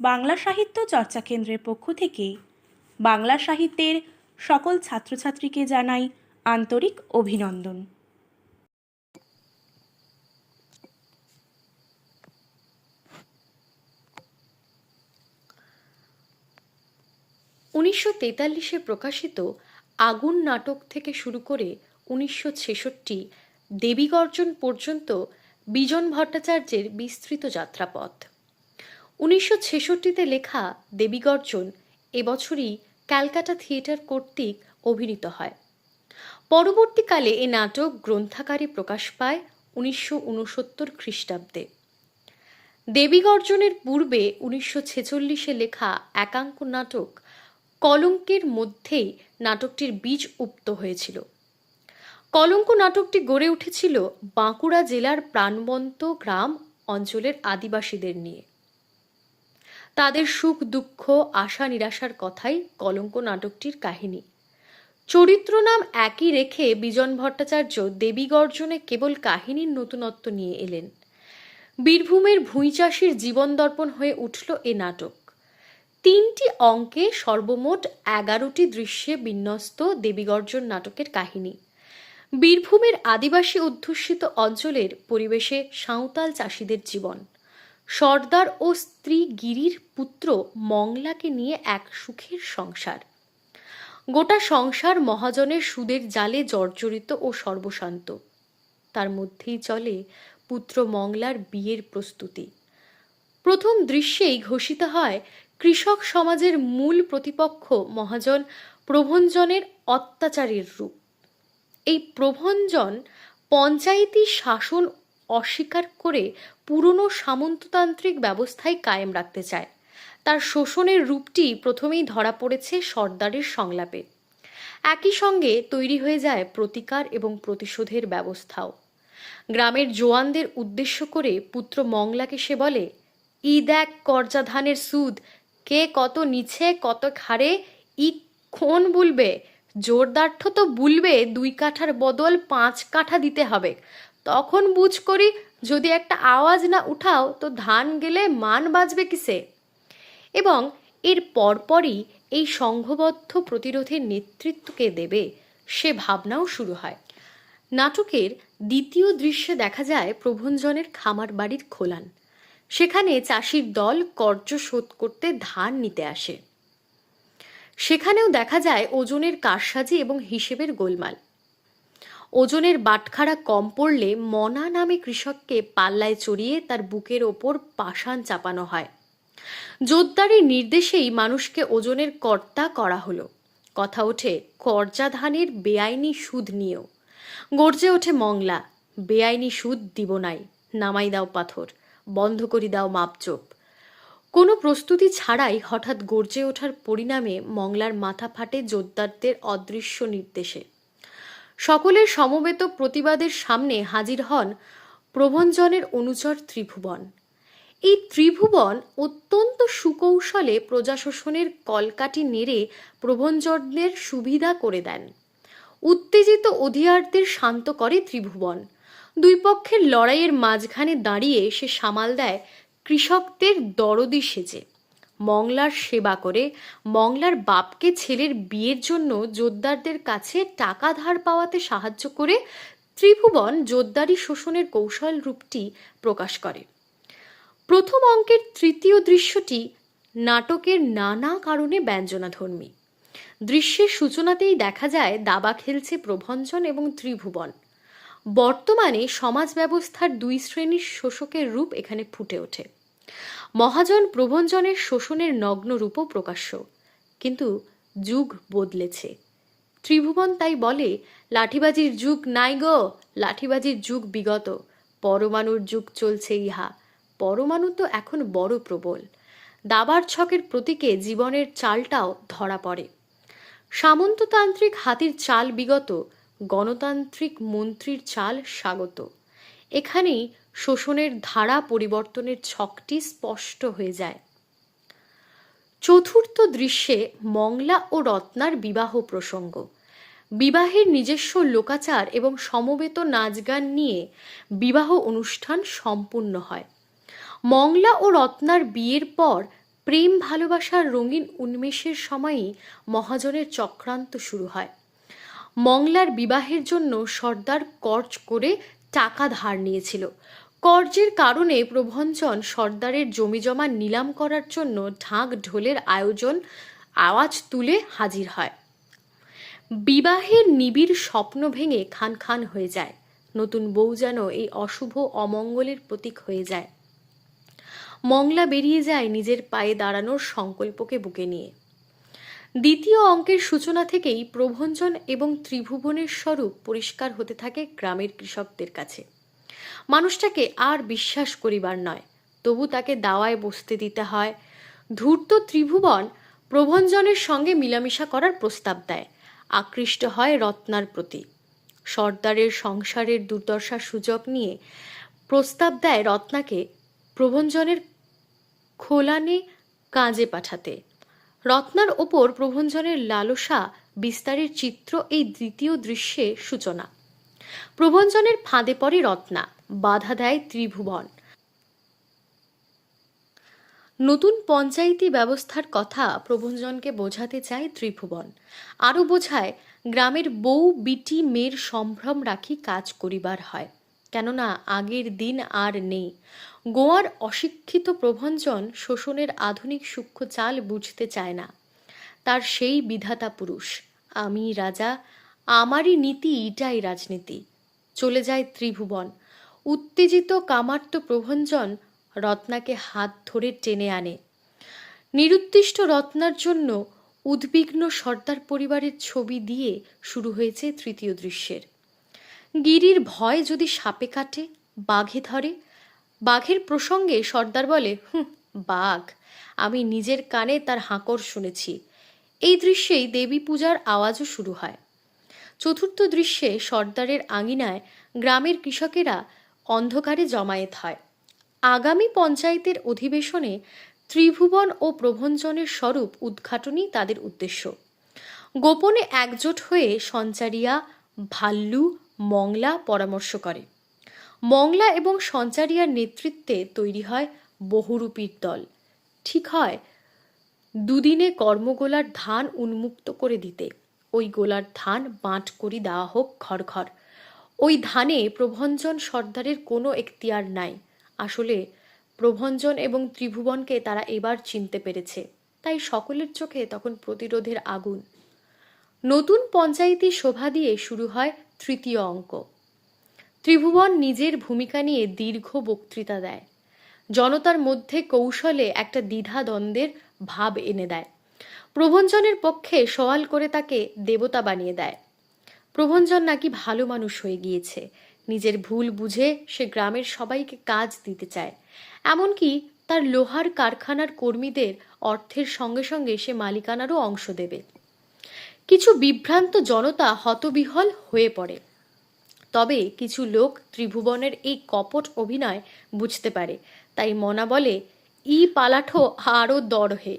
বাংলা সাহিত্য চর্চা কেন্দ্রের পক্ষ থেকে বাংলা সাহিত্যের সকল ছাত্রছাত্রীকে জানাই আন্তরিক অভিনন্দন। উনিশশো তেতাল্লিশে প্রকাশিত আগুন নাটক থেকে শুরু করে উনিশশো ছেষট্টি দেবীগর্জন পর্যন্ত বিজন ভট্টাচার্যের বিস্তৃত যাত্রাপথ। উনিশশো ছেষট্টিতে লেখা দেবীগর্জন এবছরই ক্যালকাটা থিয়েটার কর্তৃক অভিনীত হয়। পরবর্তীকালে এ নাটক গ্রন্থাকারে প্রকাশ পায় উনিশশো উনসত্তর খ্রিস্টাব্দে। দেবীগর্জনের পূর্বে উনিশশো ছেচল্লিশে লেখা একাঙ্ক নাটক কলঙ্কের মধ্যেই নাটকটির বীজ উপ্ত হয়েছিল। কলঙ্ক নাটকটি গড়ে উঠেছিল বাঁকুড়া জেলার প্রাণবন্ত গ্রাম অঞ্চলের আদিবাসীদের নিয়ে। তাদের সুখ, দুঃখ, আশা, নিরাশার কথাই কলঙ্ক নাটকটির কাহিনী। চরিত্র নাম একই রেখে বিজন ভট্টাচার্য দেবীগর্জনে কেবল কাহিনীর নতুনত্ব নিয়ে এলেন। বীরভূমের ভূঁই চাষির জীবন দর্পণ হয়ে উঠল এ নাটক। তিনটি অঙ্কে সর্বমোট এগারোটি দৃশ্যে বিন্যস্ত দেবীগর্জন নাটকের কাহিনী। বীরভূমের আদিবাসী অধ্যুষিত অঞ্চলের পরিবেশে সাঁওতাল চাষিদের জীবন। সর্দার ও স্ত্রী গিরির পুত্র মংলাকে নিয়ে এক সুখের সংসার। গোটা সংসার মহাজনের সুদের জালে জর্জরিত ও সর্বশান্ত। তার মধ্যেই চলে পুত্র মংলার বিয়ের প্রস্তুতি। প্রথম দৃশ্যেই ঘোষিত হয়, কৃষক সমাজের মূল প্রতিপক্ষ মহাজন প্রভঞ্জনের অত্যাচারের রূপ। এই প্রভঞ্জন পঞ্চায়েতি শাসন অস্বীকার করে পুরনো সামন্ততান্ত্রিক ব্যবস্থায় কায়েম রাখতে চায়। তার শোষণের রূপটি প্রথমেই ধরা পড়েছে সর্দারের সংলাপে। একই সঙ্গে তৈরি হয়ে যায় প্রতিকার এবং প্রতিশোধের ব্যবস্থাও। গ্রামের জোয়ানদের উদ্দেশ্য করে পুত্র মংলাকে সে বলে, ই দেখ করজা ধানের সুদ, কে কত নিচে কত খারে, ই ক্ষণ বুলবে জোরদার্থ তো বুলবে, দুই কাঠার বদল পাঁচ কাঠা দিতে হবে। তখন বুঝ করি, যদি একটা আওয়াজ না উঠাও, তো ধান গেলে মান বাজবে কিসে? এবং এর পরপরই এই সংঘবদ্ধ প্রতিরোধের নেতৃত্বকে দেবে, সে ভাবনাও শুরু হয়। নাটকের দ্বিতীয় দৃশ্যে দেখা যায় প্রভঞ্জনের খামার বাড়ির খোলান। সেখানে চাষির দল কর্য শোধ করতে ধান নিতে আসে। সেখানেও দেখা যায় ওজনের কারসাজি এবং হিসেবের গোলমাল। ওজনের বাটখারা কম পড়লে মনা নামে কৃষককে পাল্লায় চড়িয়ে তার বুকের ওপর পাষাণ চাপানো হয়। জোরদারের নির্দেশেই মানুষকে ওজনের কর্তা করা হলো। কথা ওঠে, করজা ধানের বেআইনি সুদ নিয়েও। গর্জে ওঠে মংলা, বেআইনি সুদ দিব নাই, নামাই দাও পাথর, বন্ধ করি দাও মাপচোপ কোনো প্রস্তুতি ছাড়াই হঠাৎ গর্জে ওঠার পরিণামে মংলার মাথা ফাটে জোরদারদের অদৃশ্য নির্দেশে। সকলের সমবেত প্রতিবাদের সামনে হাজির হন প্রভঞ্জনের অনুচর ত্রিভুবন। এই ত্রিভুবন অত্যন্ত সুকৌশলে প্রজাশোষণের কলকাটি নেড়ে প্রভঞ্জনের সুবিধা করে দেন। উত্তেজিত অধিয়ারদের শান্ত করে ত্রিভুবন। দুই পক্ষের লড়াইয়ের মাঝখানে দাঁড়িয়ে সে সামাল দেয় কৃষকদের দরদি সেজে। মংলার সেবা করে, মংলার বাপকে ছেলের বিয়ের জন্য জোরদারদের কাছে টাকা ধার পাওয়াতে সাহায্য করে ত্রিভুবন জোরদারি শোষণের কৌশল রূপটি প্রকাশ করে। প্রথম অঙ্কের তৃতীয় দৃশ্যটি নাটকের নানা কারণে ব্যঞ্জনাধর্মী। দৃশ্যের সূচনাতেই দেখা যায়, দাবা খেলছে প্রভঞ্জন এবং ত্রিভুবন। বর্তমানে সমাজ ব্যবস্থার দুই শ্রেণির শোষকের রূপ এখানে ফুটে ওঠে। মহাজন প্রভঞ্জনের শোষণের নগ্ন রূপও প্রকাশ্য, কিন্তু যুগ বদলেছে। ত্রিভুবন তাই বলে, লাঠিবাজির যুগ নাই গো, লাঠিবাজির যুগ বিগত, পরমাণুর যুগ চলছে ইহা, পরমাণু তো এখন বড় প্রবল। দাবার ছকের প্রতীকে জীবনের চালটাও ধরা পড়ে। সামন্ততান্ত্রিক হাতির চাল বিগত, গণতান্ত্রিক মন্ত্রীর চাল স্বাগত। এখানেই শোষণের ধারা পরিবর্তনের ছকটি স্পষ্ট হয়ে যায়। চতুর্থ দৃশ্যে মংলা ও রত্নার বিবাহ প্রসঙ্গ। বিবাহের নিজস্ব লোকাচার এবং সমবেত নাচ গান নিয়ে বিবাহ অনুষ্ঠান সম্পূর্ণ হয়। মংলা ও রত্নার বিয়ের পর প্রেম ভালোবাসার রঙিন উন্মেষের সময়ই মহাজনের চক্রান্ত শুরু হয়। মংলার বিবাহের জন্য সর্দার কর্জ করে টাকা ধার নিয়েছিল। কর্জের কারণে প্রভঞ্জন সর্দারের জমিজমা নিলাম করার জন্য ঢাক ঢোলের আয়োজন, আওয়াজ তুলে হাজির হয়। বিবাহের নিবিড় স্বপ্ন ভেঙে খান খান হয়ে যায়। নতুন বউ যেন এই অশুভ অমঙ্গলের প্রতীক হয়ে যায়। মংলা বেরিয়ে যায় নিজের পায়ে দাঁড়ানোর সংকল্পকে বুকে নিয়ে। দ্বিতীয় অঙ্কের সূচনা থেকেই প্রভঞ্জন এবং ত্রিভুবনের স্বরূপ পরিষ্কার হতে থাকে গ্রামের কৃষকদের কাছে। মানুষটাকে আর বিশ্বাস করিবার নয়, তবু তাকে দাওয়ায় বসতে দিতে হয়। ধূর্ত ত্রিভুবন প্রভঞ্জনের সঙ্গে মিলামিশা করার প্রস্তাব দেয়, আকৃষ্ট হয় রত্নার প্রতি। সর্দারের সংসারের দুর্দশার সুযোগ নিয়ে প্রস্তাব দেয় রত্নাকে প্রভঞ্জনের খোলানে কাজে পাঠাতে। রত্নার ওপর প্রভঞ্জনের লালসা বিস্তারের চিত্র এই দ্বিতীয় দৃশ্যে সূচনা। প্রভঞ্জনের ফাঁদে পড়ে রত্না, বাধা দেয় ত্রিভুবন। নতুন পঞ্চায়েতি ব্যবস্থার কথা প্রভঞ্জনকে বোঝাতে চায় ত্রিভুবন। আরও বোঝায়, গ্রামের বউ বিটি মেয়ের সম্ভ্রম রাখি কাজ করিবার হয়। কেননা আগের দিন আর নেই। গোয়ার অশিক্ষিত প্রভঞ্জন শোষণের আধুনিক সূক্ষ্ম চাল বুঝতে চায় না। তার সেই বিধাতা পুরুষ, আমি রাজা, আমারই নীতি ইটাই রাজনীতি। চলে যায় ত্রিভুবন। উত্তেজিত কামার্ত প্রভঞ্জন রত্নাকে হাত ধরে টেনে আনে। নিরুদ্দিষ্ট রত্নার জন্য উদ্বিগ্ন সর্দার পরিবারের ছবি দিয়ে শুরু হয়েছে তৃতীয় দৃশ্যের। গিরির ভয় যদি সাপে কাটে, বাঘে ধরে বাঘের প্রসঙ্গে সর্দার বলে, হুঁ, বাঘ। আমি নিজের কানে তার হাঁকর শুনেছি। এই দৃশ্যেই দেবী পূজার আওয়াজও শুরু হয়। চতুর্থ দৃশ্যে সর্দারের আঙিনায় গ্রামের কৃষকেরা অন্ধকারে জমায়েত হয়। আগামী পঞ্চায়েতের অধিবেশনে ত্রিভুবন ও প্রভঞ্জনের স্বরূপ উদ্ঘাটনই তাদের উদ্দেশ্য। গোপনে একজোট হয়ে সঞ্চারিয়া, ভাল্লু, মংলা পরামর্শ করে। মংলা এবং সঞ্চারিয়ার নেতৃত্বে তৈরি হয় বহুরূপীর দল। ঠিক হয়, দুদিনে কর্মগোলার ধান উন্মুক্ত করে দিতে। ওই গোলার ধান বাঁট করি দেওয়া হোক ঘর ঘর। ওই ধানে প্রভঞ্জন সর্দারের কোনো এখতিয়ার নাই। আসলে প্রভঞ্জন এবং ত্রিভুবনকে তারা এবার চিনতে পেরেছে। তাই সকলের চোখে তখন প্রতিরোধের আগুন। নতুন পঞ্চায়েতি শোভা দিয়ে শুরু হয় তৃতীয় অঙ্ক। ত্রিভুবন নিজের ভূমিকা নিয়ে দীর্ঘ বক্তৃতা দেয়। জনতার মধ্যে কৌশলে একটা দ্বিধা দ্বন্দ্বের ভাব এনে দেয়। প্রভঞ্জনের পক্ষে সওয়াল করে তাকে দেবতা বানিয়ে দেয়। প্রভঞ্জন নাকি ভালো মানুষ হয়ে গিয়েছে। নিজের ভুল বুঝে সে গ্রামের সবাইকে কাজ দিতে চায়। এমনকি তার লোহার কারখানার কর্মীদের অর্থের সঙ্গে সঙ্গে সে মালিকানারও অংশ দেবে। কিছু বিভ্রান্ত জনতা হতবিহল হয়ে পড়ে। তবে কিছু লোক ত্রিভুবনের এই কপট অভিনয় বুঝতে পারে। তাই মনা বলে, ই পালাঠো আরও দরহে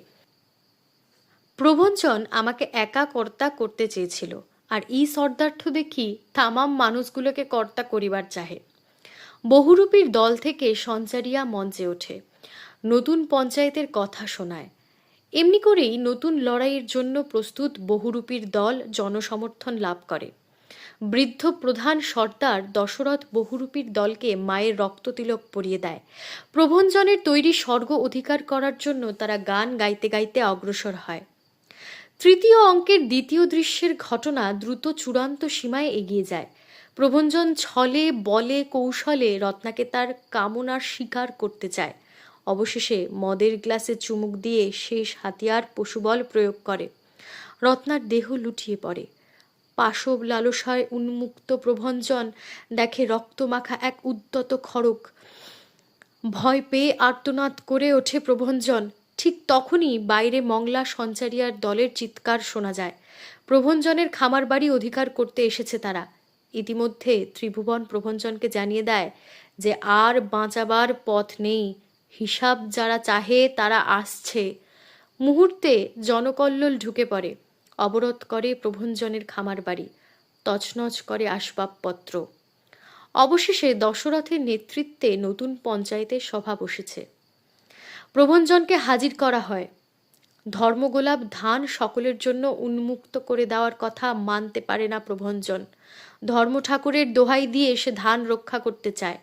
প্রভঞ্জন আমাকে একা কর্তা করতে চেয়েছিল, আর ই সর্দার্থ দেখি তামাম মানুষগুলোকে কর্তা করিবার চাহে। বহুরূপীর দল থেকে সঞ্চারিয়া মঞ্চে ওঠে, নতুন পঞ্চায়েতের কথা শোনায়। এমনি করেই নতুন লড়াইয়ের জন্য প্রস্তুত বহুরূপীর দল জনসমর্থন লাভ করে। বৃদ্ধ প্রধান সর্দার দশরথ বহুরূপীর দলকে মায়ের রক্ততিলক পরিয়ে দেয়। প্রভঞ্জনের তৈরি স্বর্গ অধিকার করার জন্য তারা গান গাইতে গাইতে অগ্রসর হয়। তৃতীয় অঙ্কের দ্বিতীয় দৃশ্যের ঘটনা দ্রুত চূড়ান্ত সীমায় এগিয়ে যায়। প্রভঞ্জন ছলে, বলে, কৌশলে রত্নাকে তার কামনার শিকার করতে চায়। অবশেষে মদের গ্লাসে চুমুক দিয়ে শেষ হাতিয়ার পশুবল প্রয়োগ করে। রত্নার দেহ লুটিয়ে পড়ে। পাশব লালসায় উন্মুক্ত প্রভঞ্জন দেখে রক্তমাখা এক উদ্যত খড়ক। ভয় পেয়ে আর্তনাদ করে ওঠে প্রভঞ্জন। ঠিক তখনই বাইরে মংলা সঞ্চারিয়ার দলের চিৎকার শোনা যায়। প্রভঞ্জনের খামার বাড়ি অধিকার করতে এসেছে তারা। ইতিমধ্যে ত্রিভুবন প্রভঞ্জনকে জানিয়ে দেয় যে আর বাঁচাবার পথ নেই। হিসাব যারা চাহে তারা আসছে। মুহূর্তে জনকল্লোল ঢুকে পড়ে। অবরোধ করে প্রভঞ্জনের খামার বাড়ি, তছনছ করে আসবাবপত্র। অবশেষে দশরথের নেতৃত্বে নতুন পঞ্চায়েতের সভা বসেছে। প্রভঞ্জনকে হাজির করা হয়। ধর্মগোলাপ ধান সকলের জন্য উন্মুক্ত করে দেওয়ার কথা মানতে পারে না প্রভঞ্জন। ধর্ম ঠাকুরের দোহাই দিয়ে সে ধান রক্ষা করতে চায়।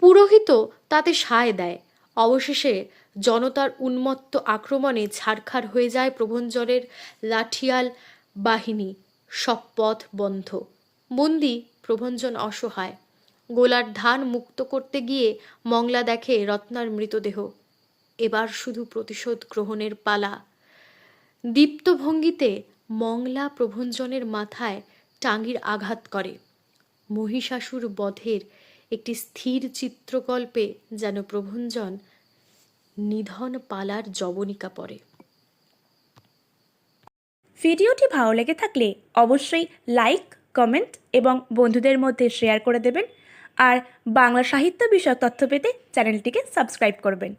পুরোহিত তাতে সায় দেয়। অবশেষে জনতার উন্মত্ত আক্রমণে ছাড়খাড় হয়ে যায় প্রভঞ্জনের লাঠিয়াল বাহিনী। সব পথ বন্ধ। বন্দি প্রভঞ্জন অসহায়। গোলার ধান মুক্ত করতে গিয়ে মংলা দেখে রত্নার মৃতদেহ। এবার শুধু প্রতিশোধ গ্রহণের পালা। দীপ্ত ভঙ্গিতে মংলা প্রভঞ্জনের মাথায় টাঙ্গির আঘাত করে। মহিষাসুর বধের একটি স্থির চিত্রকল্পে যেন প্রভঞ্জন নিধন পালার জবনিকা পরে ভিডিওটি ভালো লেগে থাকলে অবশ্যই লাইক, কমেন্ট এবং বন্ধুদের মধ্যে শেয়ার করে দেবেন। আর বাংলা সাহিত্য বিষয়ক তথ্য পেতে চ্যানেলটিকে সাবস্ক্রাইব করবেন।